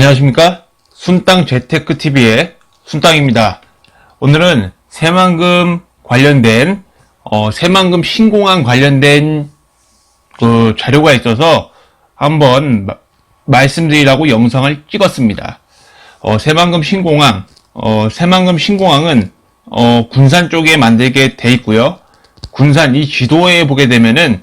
안녕하십니까? 순땅 재테크 TV의 순땅입니다. 오늘은 새만금 관련된 어, 새만금 신공항 관련된 그 자료가 있어서 한번 마- 말씀드리라고 영상을 찍었습니다. 어, 새만금 신공항, 어, 새만금 신공항은 어, 군산 쪽에 만들게 돼 있고요. 군산 이 지도에 보게 되면은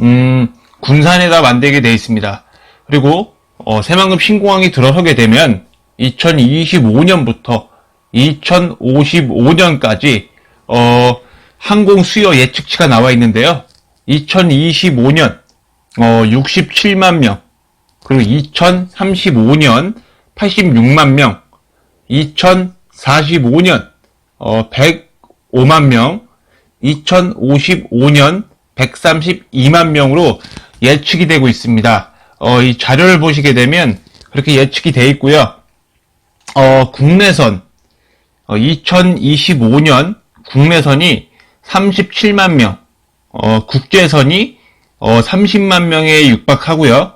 음, 군산에다 만들게 돼 있습니다. 그리고 어, 새만금 신공항이 들어서게 되면 2025년부터 2055년까지 어, 항공 수요 예측치가 나와 있는데요. 2025년 어, 67만 명, 그리고 2035년 86만 명, 2045년 어, 105만 명, 2055년 132만 명으로 예측이 되고 있습니다. 어, 이 자료를 보시게 되면 그렇게 예측이 돼 있고요. 어, 국내선 어, 2025년 국내선이 37만 명, 어, 국제선이 어, 30만 명에 육박하고요.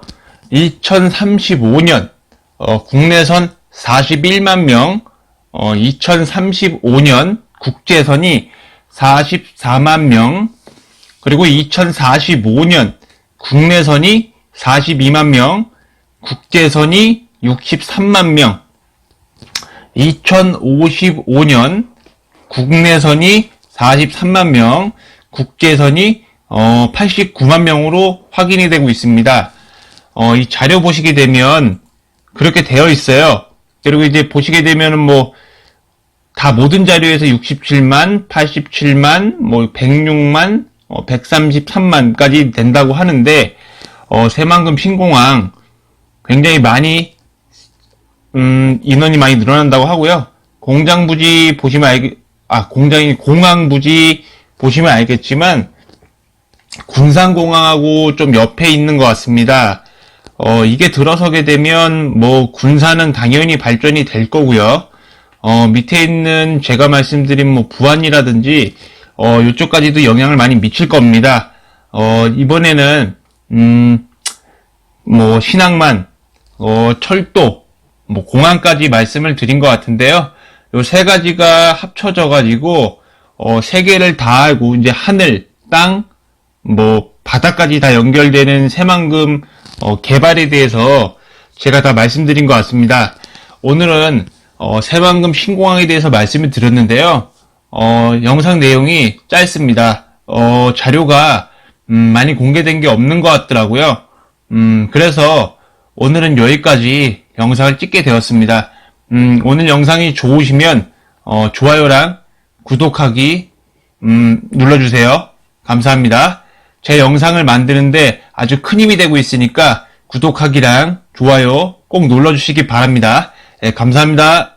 2035년 어, 국내선 41만 명, 어, 2035년 국제선이 44만 명, 그리고 2045년 국내선이 42만 명, 국제선이 63만 명, 2055년 국내선이 43만 명, 국제선이 어, 89만 명으로 확인이 되고 있습니다. 어, 이 자료 보시게 되면 그렇게 되어 있어요. 그리고 이제 보시게 되면은 뭐, 다 모든 자료에서 67만, 87만, 뭐 106만, 어, 133만까지 된다고 하는데 어, 새만금 신공항 굉장히 많이 음, 인원이 많이 늘어난다고 하고요. 공장 부지 보시면 알, 아 공장이 공항 부지 보시면 알겠지만 군산공항하고 좀 옆에 있는 것 같습니다. 어, 이게 들어서게 되면 뭐 군산은 당연히 발전이 될 거고요. 어, 밑에 있는 제가 말씀드린 뭐 부안이라든지 어, 이쪽까지도 영향을 많이 미칠 겁니다. 어, 이번에는 음, 뭐 신항만, 어, 철도, 뭐 공항까지 말씀을 드린 것 같은데요. 요 세 가지가 합쳐져 가지고 어, 세 개를 다 알고 이제 하늘, 땅, 뭐 바다까지 다 연결되는 새만금 어, 개발에 대해서 제가 다 말씀드린 것 같습니다. 오늘은 어, 새만금 신공항에 대해서 말씀을 드렸는데요. 어, 영상 내용이 짧습니다. 어, 자료가 음, 많이 공개된 게 없는 것 같더라고요. 음, 그래서 오늘은 여기까지 영상을 찍게 되었습니다. 음, 오늘 영상이 좋으시면 어, 좋아요랑 구독하기 음, 눌러주세요. 감사합니다. 제 영상을 만드는데 아주 큰 힘이 되고 있으니까 구독하기랑 좋아요 꼭 눌러주시기 바랍니다. 예, 감사합니다.